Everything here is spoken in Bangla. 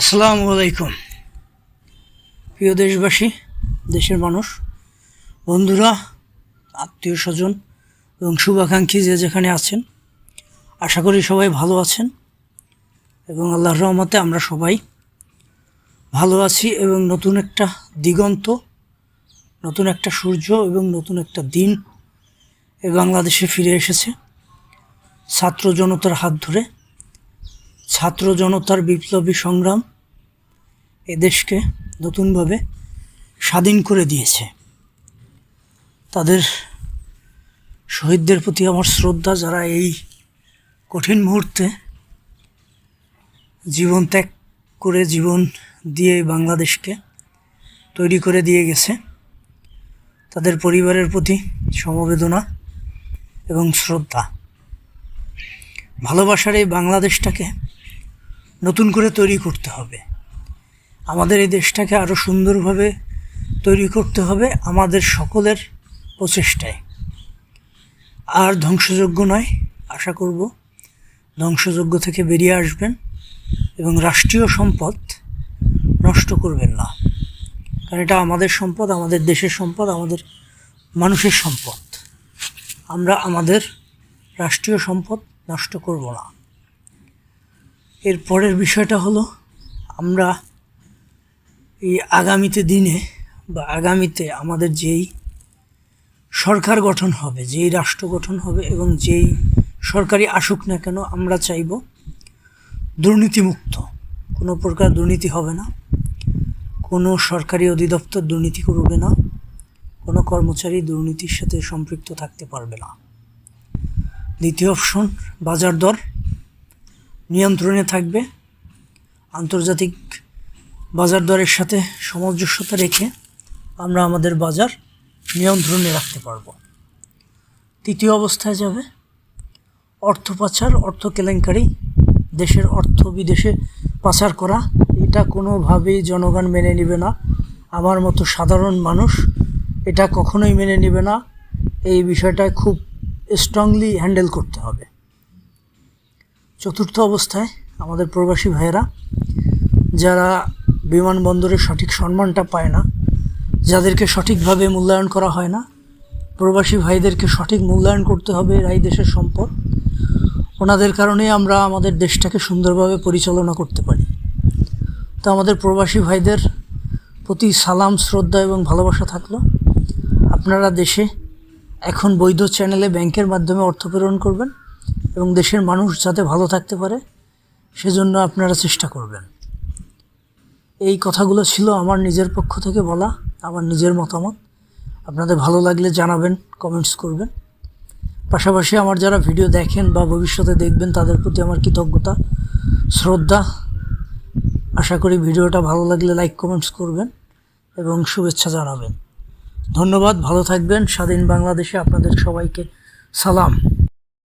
আসসালামু আলাইকুম। প্রিয় দেশবাসী, দেশের মানুষ, বন্ধুরা, আত্মীয় স্বজন এবং শুভাকাঙ্ক্ষী যে যেখানে আছেন, আশা করি সবাই ভালো আছেন এবং আল্লাহর রহমতে আমরা সবাই ভালো আছি এবং নতুন একটা দিগন্ত, নতুন একটা সূর্য এবং নতুন একটা দিন বাংলাদেশে ফিরে এসেছে। ছাত্র জনতার হাত ধরে ছাত্র জনতার বিপ্লবী সংগ্রাম এদেশকে নতুনভাবে স্বাধীন করে দিয়েছে। তাদের শহীদদের প্রতি আমার শ্রদ্ধা, যারা এই কঠিন মুহূর্তে জীবন ত্যাগ করে, জীবন দিয়ে বাংলাদেশকে তৈরি করে দিয়ে গেছে। তাদের পরিবারের প্রতি সমবেদনা এবং শ্রদ্ধা। ভালোবাসার এই বাংলাদেশটাকে নতুন করে তৈরি করতে হবে। আমাদের এই দেশটাকে আরও সুন্দরভাবে তৈরি করতে হবে আমাদের সকলের প্রচেষ্টায়। আর ধ্বংসযোগ্য নয়, আশা করব। ধ্বংসযোগ্য থেকে বেরিয়ে আসবেন এবং রাষ্ট্রীয় সম্পদ নষ্ট করবেন না। কারণ এটা আমাদের সম্পদ, আমাদের দেশের সম্পদ, আমাদের মানুষের সম্পদ। আমরা আমাদের রাষ্ট্রীয় সম্পদ নষ্ট করব না। এর পরের বিষয়টা হলো, আমরা এই আগামীতে দিনে বা আগামীতে আমাদের যেই সরকার গঠন হবে, যেই রাষ্ট্র গঠন হবে এবং যেই সরকারি আসুক না কেন, আমরা চাইব দুর্নীতিমুক্ত। কোনো প্রকার দুর্নীতি হবে না। কোনো সরকারি অধিদপ্তর দুর্নীতি করবে না। কোনো কর্মচারী দুর্নীতির সাথে সম্পৃক্ত থাকতে পারবে না। দ্বিতীয় অপশন, বাজার দর। নিয়ন্ত্রণে থাকবে। আন্তর্জাতিক বাজার দরের সাথে সামঞ্জস্যতা রেখে আমরা আমাদের বাজার নিয়ন্ত্রণে রাখতে পারব। তৃতীয় অবস্থায় যাবে। অর্থ পাচার, অর্থ কেলেঙ্কারি, দেশের অর্থ বিদেশে পাচার করা, এটা কোনোভাবেই জনগণ মেনে নেবে না। আমার মতো সাধারণ মানুষ এটা কখনোই মেনে নেবে না। এই বিষয়টা খুব স্ট্রংলি হ্যান্ডেল করতে হবে। চতুর্থ অবস্থায় আমাদের প্রবাসী ভাইয়েরা, যারা বিমানবন্দরে সঠিক সম্মানটা পায় না, যাদেরকে সঠিকভাবে মূল্যায়ন করা হয় না, প্রবাসী ভাইদেরকে সঠিক মূল্যায়ন করতে হবে এরাই দেশের সম্পদ। ওনাদের কারণেই আমরা আমাদের দেশটাকে সুন্দরভাবে পরিচালনা করতে পারি। তো আমাদের প্রবাসী ভাইদের প্রতি সালাম, শ্রদ্ধা এবং ভালোবাসা থাকল। আপনারা দেশে এখন বৈধ চ্যানেলে ব্যাংকের মাধ্যমে অর্থ প্রেরণ করবেন। এবং দেশের মানুষ যাতে ভালো থাকতে পারে, সেজন্য আপনারা চেষ্টা করবেন। এই কথাগুলো ছিল আমার নিজের পক্ষ থেকে বলা, আমার নিজের মতামত। আপনাদের ভালো লাগলে জানাবেন কমেন্টস করবেন। পাশাপাশি আমার যারা ভিডিও দেখেন বা ভবিষ্যতে দেখবেন, তাদের প্রতি আমার কৃতজ্ঞতা, শ্রদ্ধা। আশা করি ভিডিওটা ভালো লাগলে লাইক কমেন্টস করবেন এবং শুভেচ্ছা জানাবেন। ধন্যবাদ, ভালো থাকবেন। স্বাধীন বাংলাদেশে আপনাদের সবাইকে সালাম।